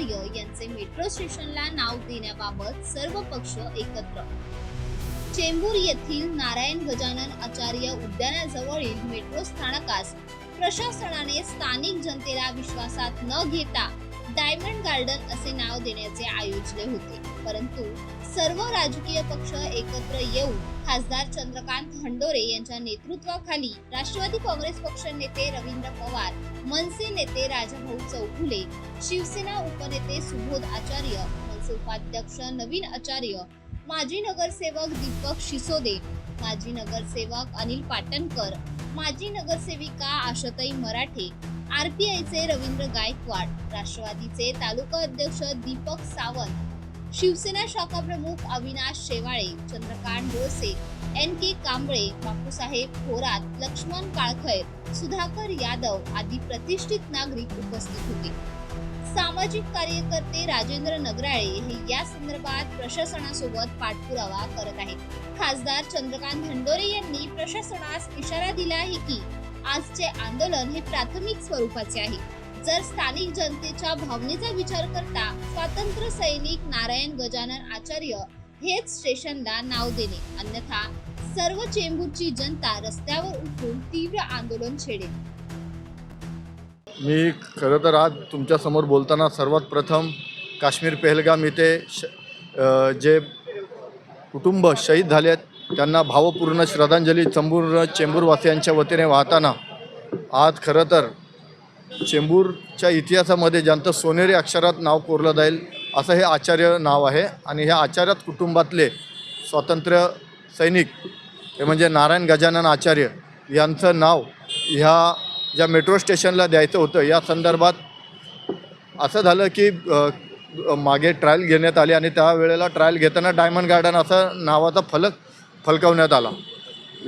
आचार्य यांचे मेट्रो स्टेशनला नाव देण्याबाबत सर्व पक्ष एकत्र. चेंबूर येथील नारायण गजानन आचार्य उद्यानाजवळील मेट्रो स्थानकास प्रशासनाने स्थानिक जनतेला विश्वासात न घेता डायमंड गार्डन असे नाव देण्याचे आयोजले होते. परंतु सर्व राजकीय पक्ष एकत्र येऊन खासदार चंद्रकांत हंडोरे यांच्या नेतृत्वाखाली राष्ट्रवादी काँग्रेस पक्ष नेते रवींद्र पवार मनसे नेते राजाभाऊ चौगुले शिवसेना उपनेते सुबोध आचार्य मनसे उपाध्यक्ष नवीन आचार्य माजी नगरसेवक दीपक शिसोदे माजी नगरसेवक अनिल पाटणकर माजी नगरसेविका आशाताई मराठे आरपीआयचे रवींद्र गायकवाड राष्ट्रवादीचे तालुका अध्यक्ष दीपक सावंत शिवसेना शाखा प्रमुख अविनाश शेवाळे चंद्रकांत डोळसे एन के कांबळे बापूसाहेब थोरात लक्ष्मण काळखैर सुधाकर यादव आदी प्रतिष्ठित नागरिक उपस्थित होते. सामाजिक कार्यकर्ते राजेंद्र नगराळे हे या संदर्भात प्रशासनासोबत पाठपुरावा करत आहेत. खासदार चंद्रकांत धंडोरे यांनी प्रशासनास इशारा दिला आहे की आजचे आंदोलन हे प्राथमिक स्वरूपाचे आहे. जर स्थानिक जनतेच्या भावनेचा विचार करता स्वातंत्र्य सैनिक नारायण गजानन आचार्य हेच स्टेशनला नाव देणे. अन्यथा सर्व चेंबूरची जनता रस्त्यावर उठून तीव्र आंदोलन छेडेल. मी खरं तर आज तुमच्यासमोर बोलताना सर्वात प्रथम काश्मीर पेहलगाम इथे श जे कुटुंब शहीद झाले आहेत त्यांना भावपूर्ण श्रद्धांजली चंबूर चेंबूरवासियांच्या वतीने वाहताना. आज खरं तर चेंबूरच्या इतिहासामध्ये ज्यांचं सोनेरी अक्षरात नाव कोरलं जाईल असं हे आचार्य नाव आहे. आणि ह्या आचार्यात कुटुंबातले स्वातंत्र्य सैनिक हे म्हणजे नारायण गजानन आचार्य यांचं नाव ह्या ज्या मेट्रो स्टेशनला द्यायचं होतं या संदर्भात असं झालं की मागे ट्रायल घेण्यात आली आणि त्यावेळेला ट्रायल घेताना डायमंड गार्डन असं नावाचा फलक फलकवण्यात आला.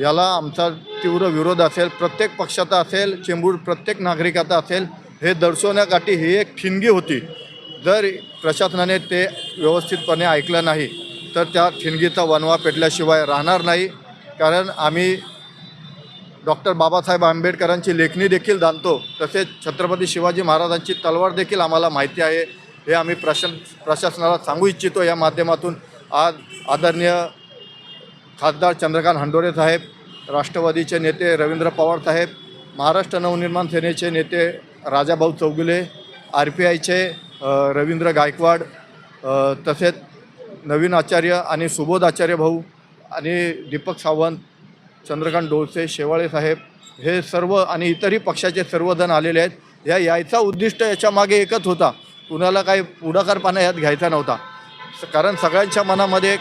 याला आमचा तीव्र विरोध असेल प्रत्येक पक्षाचा असेल चेंबूर प्रत्येक नागरिकाचा असेल हे दर्शवण्यासाठी ही एक ठिणगी होती. जर प्रशासनाने ते व्यवस्थितपणे ऐकलं नाही तर त्या ठिणगीचा वनवा पेटल्याशिवाय राहणार नाही. कारण आम्ही डॉक्टर बाबासाहेब आंबेडकरांची लेखणी देखील जाणतो तसेच छत्रपती शिवाजी महाराजांची तलवार देखील आम्हाला माहिती आहे. हे आम्ही प्रशास प्रशासनाला सांगू इच्छितो. या माध्यमातून आज आदरणीय खासदार चंद्रकांत हंडोरे साहेब राष्ट्रवादीचे नेते रवींद्र पवार साहेब महाराष्ट्र नवनिर्माण सेनेचे नेते राजाभाऊ चौगुले आर पी आयचे रवींद्र गायकवाड तसेच नवीन आचार्य आणि सुबोध आचार्य भाऊ आणि दीपक सावंत चंद्रकांत डोळसे शेवाळे साहेब हे सर्व आणि इतरही पक्षाचे सर्वजण आलेले आहेत. या यायचा उद्दिष्ट याच्या मागे एकच होता. कुणाला काही पुढाकारपणा यात घ्यायचा नव्हता. स- कारण सगळ्यांच्या मनामध्ये एक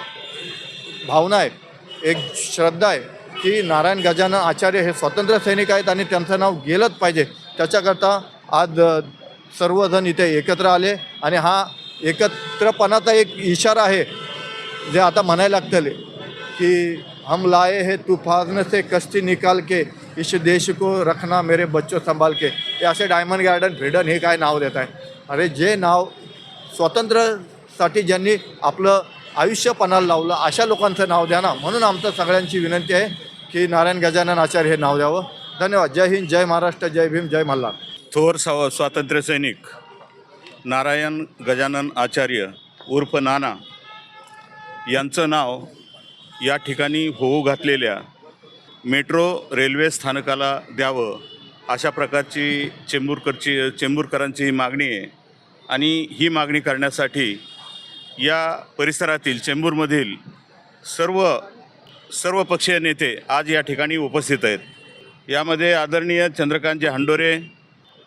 भावना आहे. एक श्रद्धा आहे की नारायण गजानन आचार्य हे स्वातंत्र्य सैनिक आहेत आणि त्यांचं नाव गेलंच पाहिजे. त्याच्याकरता आज सर्वजण इथे एकत्र आले आणि हा एकत्रपणाचा एक इशारा आहे जे आता म्हणायला लागतले की हम लाए हे तूफान से कष्टी निकाल के इस देश को रखना मेरे बच्चो संभाल के. हे असे डायमंड गार्डन फ्रीडन हे काय नाव देत आहे अरे जे नाव स्वातंत्र्यासाठी ज्यांनी आपलं आयुष्य पणाला लावलं. अशा लोकांचं नाव द्या ना. म्हणून आमचं सगळ्यांची विनंती आहे की नारायण गजानन आचार्य हे नाव द्यावं. धन्यवाद. जय हिंद जय महाराष्ट्र जय भीम जय मल्हार. थोर स्व स्वातंत्र्य सैनिक नारायण गजानन आचार्य उर्फ नाना यांचं नाव या ठिकाणी होऊ घातलेल्या मेट्रो रेल्वे स्थानकाला द्यावं. अशा प्रकारची चेंबूरकरची चेंबूरकरांची ही मागणी आहे. आणि ही मागणी करण्यासाठी या परिसरातील चेंबूरमधील सर्व सर्व पक्षीय नेते आज या ठिकाणी उपस्थित आहेत. यामध्ये आदरणीय चंद्रकांतजी हंडोरे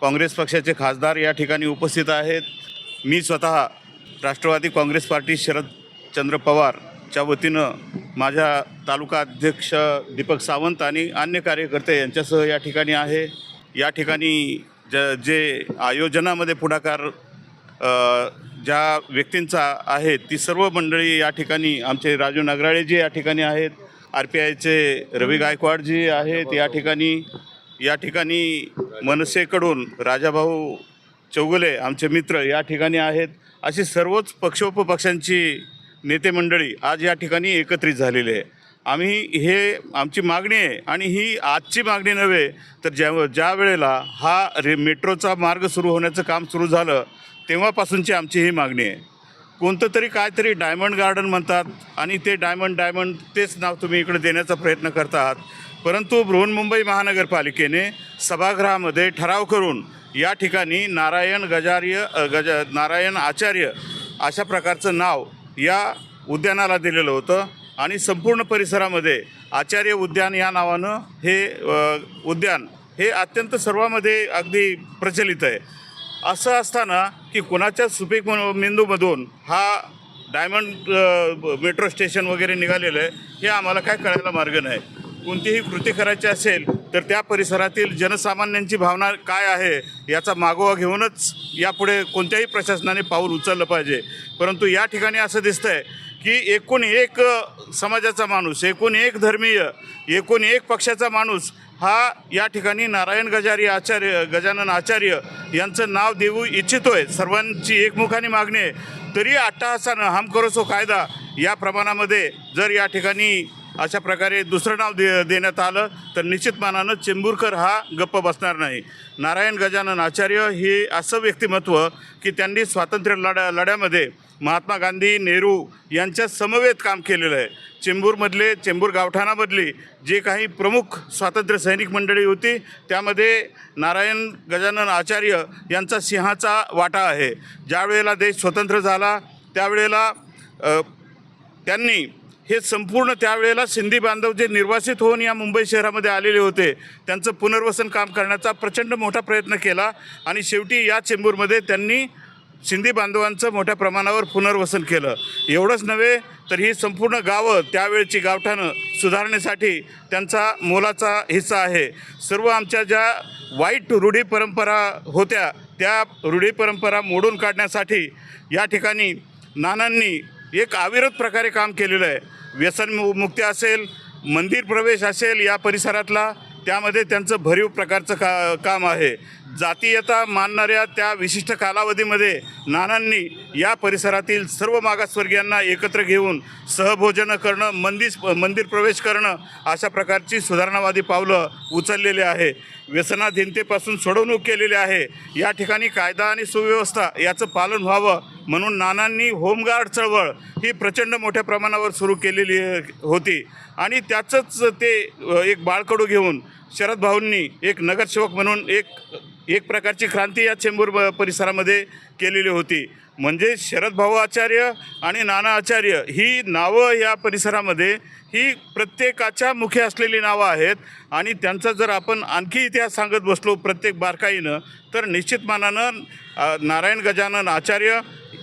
काँग्रेस पक्षाचे खासदार या ठिकाणी उपस्थित आहेत. मी स्वतः राष्ट्रवादी काँग्रेस पार्टी शरदचंद्र पवारच्या वतीनं माझ्या तालुका अध्यक्ष दीपक सावंत आणि अन्य कार्यकर्ते यांच्यासह या ठिकाणी आहे. या ठिकाणी ज जे आयोजनामध्ये पुढाकार ज्या व्यक्तींचा आहे ती सर्व मंडळी या ठिकाणी आमचे राजू नगराळेजी या ठिकाणी आहेत आर पी आयचे रवी गायकवाडजी आहेत या ठिकाणी या ठिकाणी मनसेकडून राजाभाऊ चौगुले आमचे मित्र या ठिकाणी आहेत. अशी सर्वच पक्षोपपक्षांची नेते मंडळी आज या ठिकाणी एकत्रित झालेली आहे. आम्ही हे आमची मागणी आहे आणि ही आजची मागणी नव्हे तर ज्या ज्या वेळेला हा रे मेट्रोचा मार्ग सुरू होण्याचं काम सुरू झालं तेव्हापासूनची आमची ही मागणी आहे. कोणतं तरी काहीतरी डायमंड गार्डन म्हणतात आणि ते डायमंड डायमंड तेच नाव तुम्ही इकडे देण्याचा प्रयत्न करत आहात. परंतु बृहन्मुंबई महानगरपालिकेने सभागृहामध्ये ठराव करून या ठिकाणी नारायण गजार्य गज नारायण आचार्य अशा प्रकारचं नाव या उद्यानाला दिलेलं होतं आणि संपूर्ण परिसरामध्ये आचार्य उद्यान या नावानं हे उद्यान हे अत्यंत सर्वामध्ये अगदी प्रचलित आहे. असं असताना की कुणाच्या सुपीक म- मेंदूमधून हा डायमंड मेट्रो स्टेशन वगैरे निघालेलं आहे हे आम्हाला काय कळायला मार्ग नाही. कोणतीही कृती करायची असेल तर त्या परिसरातील जनसामान्यांची भावना काय आहे याचा मागोवा घेऊनच यापुढे कोणत्याही प्रशासनाने पाऊल उचललं पाहिजे. परंतु या ठिकाणी असं दिसतं आहे की एकूण एक समाजाचा माणूस एकूण एक धर्मीय एकूण एक पक्षाचा माणूस हा या ठिकाणी नारायण गजारी आचार्य गजानन आचार्य यांचं नाव देऊ इच्छितोय. सर्वांची एकमुखाने मागणी आहे. तरी अट्टहासानं हम करोसो कायदा या प्रमाणामध्ये जर या ठिकाणी अशा प्रकारे दुसरं नाव दे देण्यात आलं तर निश्चित मानानं चेंबूरकर हा गप्प बसणार नाही. नारायण गजानन आचार्य हे असं व्यक्तिमत्व की त्यांनी स्वातंत्र्य लढ्या लढ्यामध्ये महात्मा गांधी नेहरू यांच्या समवेत काम केलेलं आहे. चेंबूरमधले चेंबूर गावठाणामधली जे काही प्रमुख स्वातंत्र्य सैनिक मंडळी होती त्यामध्ये नारायण गजानन आचार्य यांचा सिंहाचा वाटा आहे. ज्यावेळेला देश स्वतंत्र झाला त्यावेळेला त्यांनी हे संपूर्ण त्यावेळेला सिंधी बांधव जे निर्वासित होऊन या मुंबई शहरामध्ये आलेले होते त्यांचं पुनर्वसन काम करण्याचा प्रचंड मोठा प्रयत्न केला आणि शेवटी या चेंबूरमध्ये त्यांनी सिंधी बांधवांचं मोठ्या प्रमाणावर पुनर्वसन केलं. एवढंच नव्हे तर ही संपूर्ण गावं त्यावेळची गावठाणं सुधारण्यासाठी त्यांचा मोलाचा हिस्सा आहे. सर्व आमच्या ज्या वाईट रूढी परंपरा होत्या त्या रूढी परंपरा मोडून काढण्यासाठी या ठिकाणी नानांनी एक अविरत प्रकारे काम केलेलं आहे. व्यसन मु- मुक्ती असेल मंदिर प्रवेश असेल या परिसरातला त्यामध्ये त्यांचं भरीव प्रकारचं का काम आहे. जातीयता मानणाऱ्या त्या विशिष्ट कालावधीमध्ये नानांनी या परिसरातील सर्व मागासवर्गीयांना एकत्र घेऊन सहभोजनं करणं मंदिर मंदिर प्रवेश करणं अशा प्रकारची सुधारणावादी पावलं उचललेली आहे. व्यसनाधीनतेपासून सोडवणूक केलेली आहे. या ठिकाणी कायदा आणि सुव्यवस्था याचं पालन व्हावं म्हणून नानांनी होमगार्ड चळवळ ही प्रचंड मोठ्या प्रमाणावर सुरू केलेली होती. आणि त्याचंच ते एक बाळकडू घेऊन शरद भाऊंनी एक नगरसेवक म्हणून एक एक प्रकारची क्रांती या चेंबूर परिसरामध्ये केलेली होती. म्हणजे शरद भाऊ आचार्य आणि नाना आचार्य ही नावं या परिसरामध्ये ही प्रत्येकाच्या मुखी असलेली नावं आहेत. आणि त्यांचा जर आपण आणखी इतिहास सांगत बसलो प्रत्येक बारकाईनं तर निश्चित मानानं नारायण गजानन आचार्य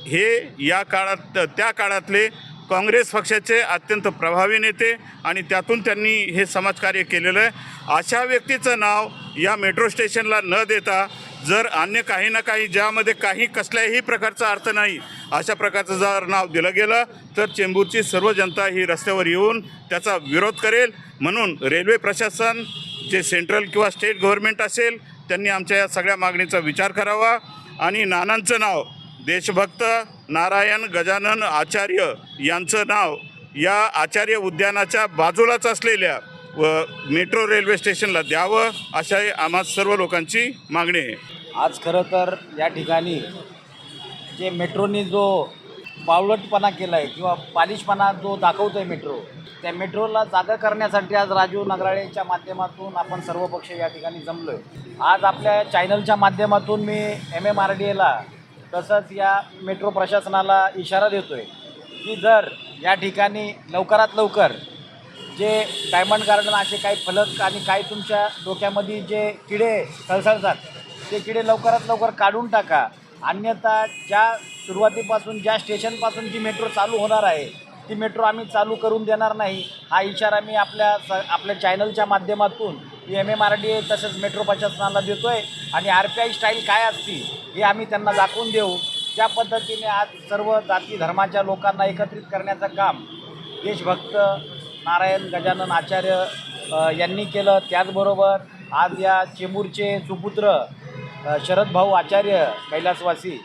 हे या काळात त्या काळातले काँग्रेस पक्षाचे अत्यंत प्रभावी नेते आणि त्यातून त्यांनी हे समाजकार्य केलेलं आहे. अशा व्यक्तीचं नाव या मेट्रो स्टेशनला न देता जर अन्य काही ना काही ज्यामध्ये काही कसल्याही प्रकारचा अर्थ नाही अशा प्रकारचं जर नाव दिलं गेलं तर चेंबूरची सर्व जनता ही रस्त्यावर येऊन त्याचा विरोध करेल. म्हणून रेल्वे प्रशासन जे सेंट्रल किंवा स्टेट गव्हर्नमेंट असेल त्यांनी आमच्या या सगळ्या मागणीचा विचार करावा. आणि नानांचं नाव देशभक्त नारायण गजानन आचार्य यांचं नाव या आचार्य उद्यानाच्या बाजूलाच असलेल्या व मेट्रो रेल्वे स्टेशनला द्यावं अशा आम्हा सर्व लोकांची मागणी आहे. आज खरं तर या ठिकाणी जे मेट्रोने जो पावलटपणा केला आहे किंवा पालिशपणा जो दाखवतो आहे मेट्रो त्या मेट्रोला जागा करण्यासाठी आज राजीव नगराळेच्या माध्यमातून आपण सर्व पक्ष या ठिकाणी जमलो आहे आज आपल्या चॅनलच्या माध्यमातून मी एम एम आर डी एला तसंच या मेट्रो प्रशासनाला इशारा देतो आहे की जर या ठिकाणी लवकरात लवकर जे डायमंड गार्डन असे काही फलक आणि काही तुमच्या डोक्यामध्ये जे किडे सळसळतात ते किडे लवकरात लवकर काढून टाका. अन्यथा ज्या सुरुवातीपासून ज्या स्टेशनपासून जी मेट्रो चालू होणार आहे ती मेट्रो आम्ही चालू करून देणार नाही. हा इशारा मी आपल्या स आपल्या चॅनलच्या माध्यमातून M M R D A तसंच मेट्रो प्रशासनाला देतो आहे आणि आर पी आय स्टाईल काय असती हे आम्ही त्यांना दाखवून देऊ. ज्या पद्धतीने आज सर्व जाती धर्माच्या लोकांना एकत्रित करण्याचं काम देशभक्त नारायण गजानन आचार्य यांनी केलं. त्याचबरोबर आज या चेंबूरचे सुपुत्र शरदभाऊ शरद भाऊ आचार्य कैलासवासी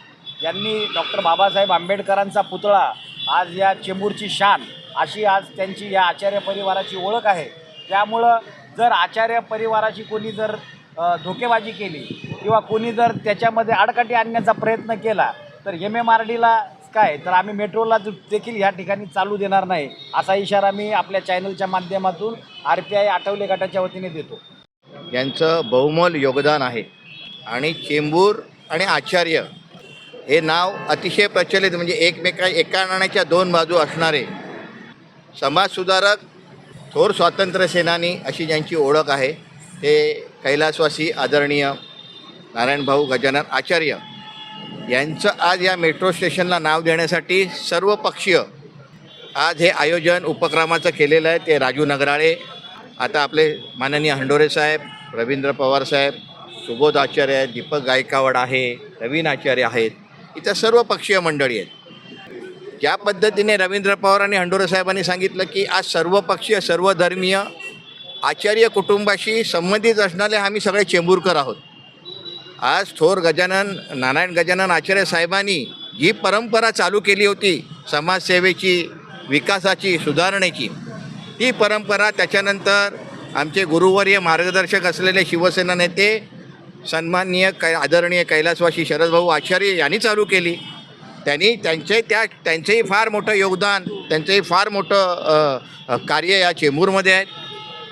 यांनी डॉक्टर बाबासाहेब आंबेडकरांचा पुतळा आज या चेंबूरची शान अशी आज त्यांची या आचार्य परिवाराची ओळख आहे. त्यामुळं जर आचार्य परिवाराशी कोणी जर धोकेबाजी केली किंवा कोणी जर त्याच्यामध्ये आडकाठी आणण्याचा प्रयत्न केला तर एम. एम आर डीला काय? तर आम्ही मेट्रोला देखील या ठिकाणी चालू देणार नाही असा इशारा मी आपल्या चॅनलच्या माध्यमातून आर पी आय आठवले गटाच्या वतीने देतो. यांचं बहुमोल योगदान आहे. आणि चेंबूर आणि आचार्य हे नाव अतिशय प्रचलित म्हणजे एकमेका एका नाण्याच्या दोन बाजू असणारे समाजसुधारक थोर स्वातंत्र्य सेनानी अशी ज्यांची ओळख आहे ते कैलासवासी आदरणीय नारायणभाऊ गजानन आचार्य यांचं आज या मेट्रो स्टेशनला नाव देण्यासाठी सर्व पक्षीय आज हे आयोजन उपक्रमाचं केलेलं आहे ते राजू नगराळे आता आपले माननीय हंडोरे साहेब रवींद्र पवार साहेब सुबोध आचार्य आहेत दीपक गायकावड आहे नवीन आचार्य आहेत इथं सर्व पक्षीय मंडळी आहेत. ज्या पद्धतीने रवींद्र पवार आणि हंडोरे साहेबांनी सांगितलं की आज सर्व पक्षीय सर्व धर्मीय आचार्य कुटुंबाशी संबंधित असणारे आम्ही सगळे चेंबूरकर आहोत. आज थोर गजानन नारायण गजानन आचार्य साहेबांनी जी परंपरा चालू केली होती समाजसेवेची विकासाची सुधारणेची ती परंपरा त्याच्यानंतर आमचे गुरुवर्य मार्गदर्शक असलेले शिवसेना नेते सन्माननीय कै आदरणीय कैलासवासी शरदभाऊ आचार्य यांनी चालू केली. त्यांनी त्यांचे त्या त्यांचंही फार मोठं योगदान त्यांचंही फार मोठं कार्य या चेंबूरमध्ये आहे.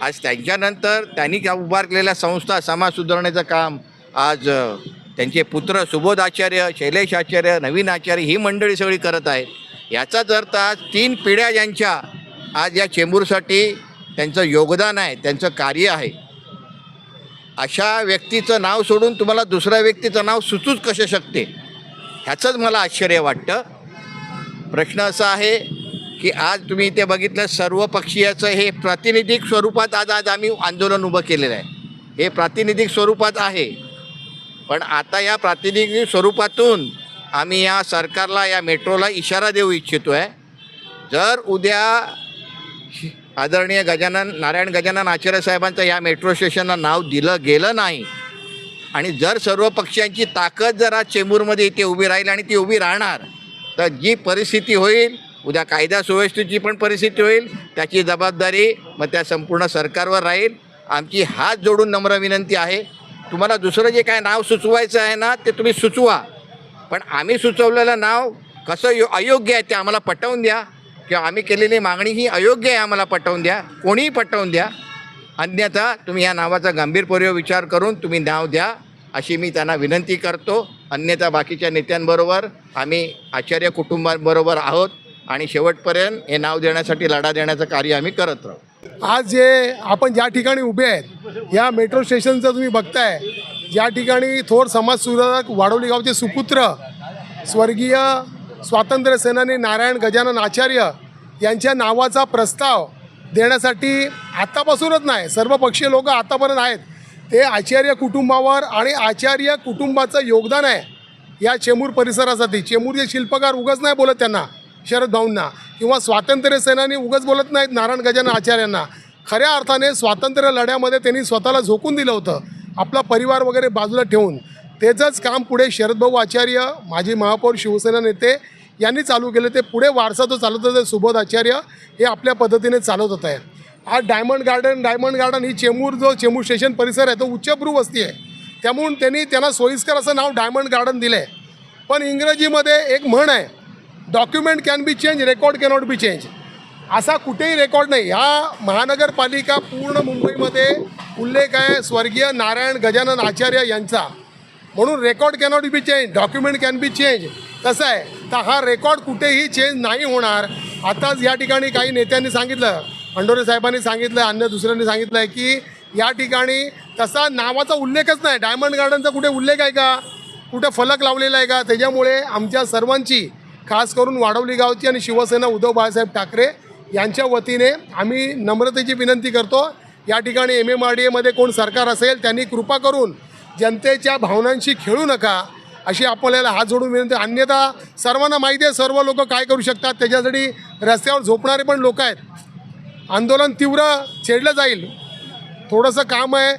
आज त्यांच्यानंतर त्यांनी त्या उभारलेल्या संस्था समाज सुधारण्याचं काम आज त्यांचे पुत्र सुबोध आचार्य शैलेश आचार्य नवीन आचार्य ही मंडळी सगळी करत आहेत. याचाच अर्थ आज तीन पिढ्या ज्यांच्या आज या चेंबूरसाठी त्यांचं योगदान आहे त्यांचं कार्य आहे. अशा व्यक्तीचं नाव सोडून तुम्हाला दुसऱ्या व्यक्तीचं नाव सुचूच कसे शकते? ह्याचंच मला आश्चर्य वाटतं. प्रश्न असा आहे की आज तुम्ही इथे बघितलं सर्व पक्षीयाचं हे प्रातिनिधिक स्वरूपात आज आज आम्ही आंदोलन उभं केलेलं आहे. हे प्रातिनिधिक स्वरूपात आहे. पण आता या प्रातिनिधिक स्वरूपातून आम्ही या सरकारला या मेट्रोला इशारा देऊ इच्छितो आहे जर उद्या आदरणीय गजानन नारायण गजानन आचार्य साहेबांचं या मेट्रो स्टेशनला नाव दिलं गेलं नाही आणि जर सर्व पक्षांची ताकद जरा चेंबूरमध्ये इथे उभी राहील आणि ती उभी राहणार तर जी परिस्थिती होईल उद्या कायदा सुव्यवस्थेची पण परिस्थिती होईल त्याची जबाबदारी मग त्या संपूर्ण सरकारवर राहील. आमची हात जोडून नम्र विनंती आहे. तुम्हाला दुसरं जे काय नाव सुचवायचं आहे ना ते तुम्ही सुचवा. पण आम्ही सुचवलेलं नाव कसं यो अयोग्य आहे ते आम्हाला पटवून द्या. किंवा आम्ही केलेली मागणी ही अयोग्य आहे आम्हाला पटवून द्या. कोणीही पटवून द्या. अन्यथा तुम्ही या नावाचा गंभीरपूर्वक विचार करून तुम्ही नाव द्या अशी मी त्यांना विनंती करतो. अन्यथा बाकीच्या नेत्यांबरोबर आम्ही आचार्य कुटुंबाबरोबर आहोत आणि शेवटपर्यंत हे नाव देण्यासाठी लढा देण्याचं कार्य आम्ही करत राहू. आज जे आपण ज्या ठिकाणी उभे आहेत या मेट्रो स्टेशनचं तुम्ही बघताय ज्या ठिकाणी थोर समाजसुधारक वाडोली गावचे सुपुत्र स्वर्गीय स्वातंत्र्य सेनानी नारायण गजानन आचार्य यांच्या नावाचा प्रस्ताव देण्यासाठी आत्तापासूनच नाही. सर्व पक्षीय लोक आतापर्यंत आहेत. ते आचार्य कुटुंबावर आणि आचार्य कुटुंबाचं योगदान आहे. या चेंबूर परिसरासाठी. चेंबूरचे शिल्पकार उगाच नाही बोलत त्यांना शरद भाऊंना किंवा स्वातंत्र्य सेनानी उगाच बोलत नाहीत नारायण गजानन आचार्यांना. खऱ्या अर्थाने स्वातंत्र्य लढ्यामध्ये त्यांनी स्वतःला झोकून दिलं होतं. आपला परिवार वगैरे बाजूला ठेवून. तेचंच काम पुढे शरदभाऊ आचार्य माजी महापौर शिवसेना नेते यांनी चालू केले ते पुढे वारसा जो चालवत होता सुबोध आचार्य हे आपल्या पद्धतीने चालवत होत. आहे आज डायमंड गार्डन डायमंड गार्डन ही चेंबूर जो चेंबूर स्टेशन परिसर आहे तो उच्चभ्रू वस्ती आहे. त्यामुळं त्यांनी त्यांना सोयीस्कर असं नाव डायमंड गार्डन दिलं आहे पण इंग्रजीमध्ये एक म्हण आहे document can be change record cannot be change असा कुठेही रेकॉर्ड नाही. ह्या महानगरपालिका पूर्ण मुंबईमध्ये उल्लेख आहे स्वर्गीय नारायण गजानन आचार्य यांचा. म्हणून record cannot be change document can be change तसं आहे? तर हा रेकॉर्ड कुठेही चेंज नाही होणार. आताच या ठिकाणी काही नेत्यांनी सांगितलं अंडोरे साहेबांनी सांगितलं अन्य दुसऱ्यांनी सांगितलं आहे की या ठिकाणी तसा नावाचा उल्लेखच नाही. डायमंड गार्डनचा कुठे उल्लेख आहे का? कुठे फलक लावलेला आहे का? त्याच्यामुळे आमच्या सर्वांची खास करून वाडवली गावची आणि शिवसेना उद्धव बाळासाहेब ठाकरे यांच्या वतीने आम्ही नम्रतेची विनंती करतो या ठिकाणी एम एम आर डी एमध्ये कोण सरकार असेल त्यांनी कृपा करून जनतेच्या भावनांशी खेळू नका. अशी आपल्याला हात जोडून विनंती. अन्यथा सर्वांना माहिती आहे सर्व लोक काय करू शकतात. त्याच्यासाठी रस्त्यावर झोपणारे पण लोक आहेत. आंदोलन तीव्र छेडलं जाईल. थोडंसं काम आहे.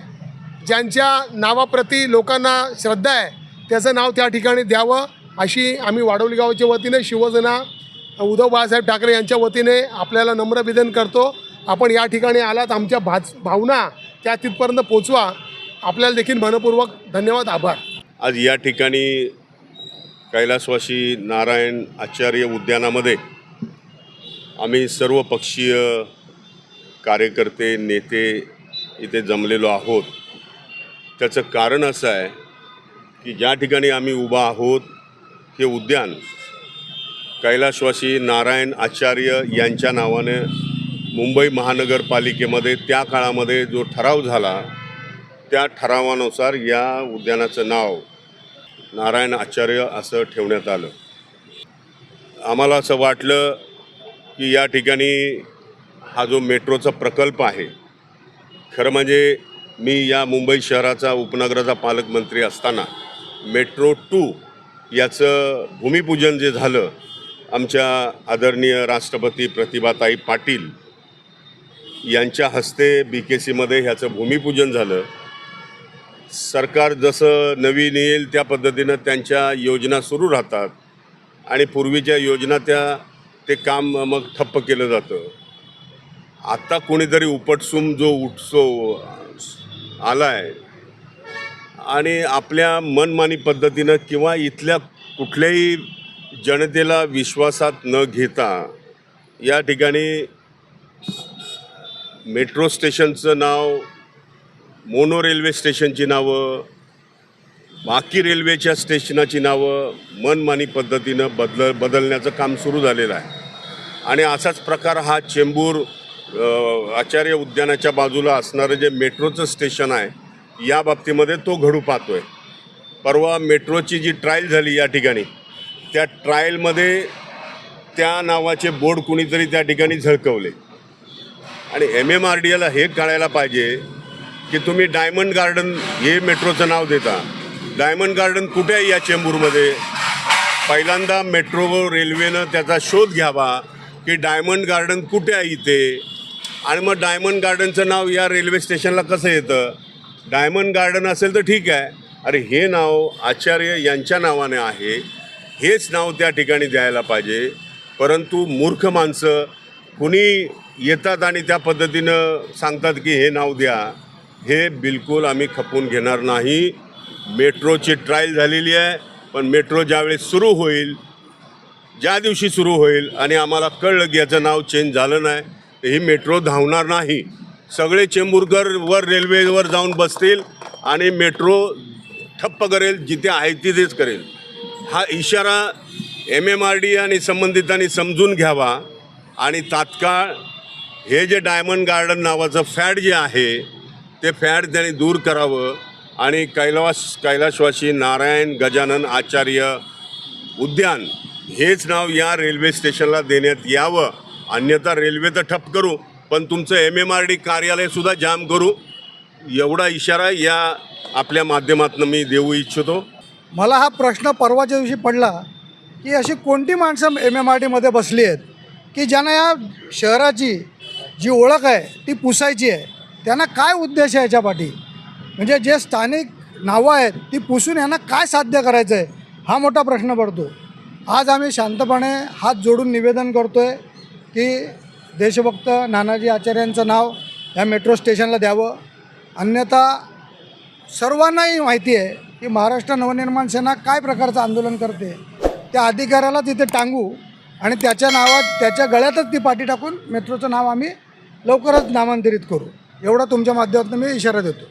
ज्यांच्या नावाप्रती लोकांना श्रद्धा आहे त्याचं नाव त्या ठिकाणी द्यावं अशी आम्ही वाडोली गावाच्या वतीने शिवसेना उद्धव बाळासाहेब ठाकरे यांच्या वतीने आपल्याला नम्र विधन करतो. आपण या ठिकाणी आलात आमच्या भाच भावना त्या तिथपर्यंत पोचवा. आपल्याला देखील मनपूर्वक धन्यवाद आभार. आज या ठिकाणी कैलासवासी नारायण आचार्य उद्यानामध्ये आम्ही सर्व पक्षीय कार्यकर्ते नेते इथे जमलेलो आहोत. त्याचं कारण असं आहे की ज्या ठिकाणी आम्ही उभा आहोत हे उद्यान कैलासवासी नारायण आचार्य यांच्या नावाने मुंबई महानगरपालिकेमध्ये त्या काळामध्ये जो ठराव झाला त्या ठरावानुसार या उद्यानाचं नाव नारायण आचार्य असं ठेवण्यात आलं. आम्हाला असं वाटलं की या ठिकाणी हा जो मेट्रोचा प्रकल्प आहे खरं म्हणजे मी या मुंबई शहराचा उपनगराचा पालकमंत्री असताना मेट्रो टू याचं भूमिपूजन जे झालं आमच्या आदरणीय राष्ट्रपती प्रतिभाताई पाटील यांच्या हस्ते बी के सीमध्ये ह्याचं भूमिपूजन झालं. सरकार जसं नवीन येईल त्या पद्धतीनं त्यांच्या योजना सुरू राहतात. आणि पूर्वीच्या योजना त्या ते काम मग ठप्प केलं जातं. आत्ता कोणीतरी उपटसूम जो उत्सव आला आहे आणि आपल्या मनमानी पद्धतीनं किंवा इथल्या कुठल्याही जनतेला विश्वासात न घेता या ठिकाणी मेट्रो स्टेशनचं नाव मोनो रेल्वे स्टेशनची नावं बाकी रेल्वेच्या स्टेशनाची नावं मनमानी पद्धतीनं बदल बदलण्याचं काम सुरू झालेलं आहे. आणि असाच प्रकार हा चेंबूर आचार्य उद्यानाच्या बाजूला असणारं जे मेट्रोचं स्टेशन आहे या बाबतीमध्ये तो घडू पाहतोय. परवा मेट्रोची जी ट्रायल झाली या ठिकाणी त्या ट्रायलमध्ये त्या नावाचे बोर्ड कुणीतरी त्या ठिकाणी झळकवले. आणि एम एम आर डी एला हे कळायला पाहिजे की तुम्ही डायमंड गार्डन हे मेट्रोचं नाव देता. डायमंड गार्डन कुठे आहे या चेंबूरमध्ये? पहिल्यांदा मेट्रो रेल्वेनं त्याचा शोध घ्यावा की डायमंड गार्डन कुठे आहे इथे? आणि मग डायमंड गार्डनचं नाव या रेल्वे स्टेशनला कसं येतं? डायमंड गार्डन असेल तर ठीक आहे. अरे हे नाव आचार्य यांच्या नावाने आहे. हेच नाव त्या ठिकाणी द्यायला पाहिजे. परंतु मूर्ख माणसं कुणी येतात आणि त्या पद्धतीनं सांगतात की हे नाव द्या. हे बिलकुल आम्ही खपून घेणार नाही. मेट्रोची ट्रायल झालेली आहे पण मेट्रो ज्यावेळेस सुरू होईल ज्या दिवशी सुरू होईल आणि आम्हाला कळलं की याचं नाव चेंज झालं नाही तर ही मेट्रो धावणार नाही. सगळे चेंबूरकर वर रेल्वेवर जाऊन बसतील आणि मेट्रो ठप्प करेल जिथे आहे तिथेच करेल. हा इशारा एम एम आर डी आणि संबंधितांनी समजून घ्यावा आणि तात्काळ हे जे डायमंड गार्डन नावाचं फॅड जे आहे ते फॅड त्यांनी दूर करावं आणि कैलास कैलाशवासी नारायण गजानन आचार्य उद्यान हेच नाव या रेल्वे स्टेशनला देण्यात यावं. अन्यथा रेल्वे तर ठप करू पण तुमचं एम एम आर डी कार्यालयसुद्धा जाम करू. एवढा इशारा या आपल्या माध्यमातून मी देऊ इच्छितो. मला हा प्रश्न परवाच्या दिवशी पडला की अशी कोणती माणसं एम एम आर डीमध्ये बसली आहेत की ज्यांना या शहराची जी ओळख आहे ती पुसायची आहे? त्यांना काय उद्देश आहे याच्या पाठी? म्हणजे जे स्थानिक नावं आहेत ती पुसून यांना काय साध्य करायचं आहे हा मोठा प्रश्न पडतो. आज आम्ही शांतपणे हात जोडून निवेदन करतो आहे की देशभक्त नानाजी आचार्यांचं नाव या मेट्रो स्टेशनला द्यावं. अन्यथा सर्वांनाही माहिती आहे की महाराष्ट्र नवनिर्माण सेना काय प्रकारचं आंदोलन करते त्या अधिकाऱ्याला तिथे टांगू आणि त्याच्या नावात त्याच्या गळ्यातच ती पाठी टाकून मेट्रोचं नाव आम्ही लवकरच नामांतरित करू. एवढा तुमच्या माध्यमातून मी इशारा देतो.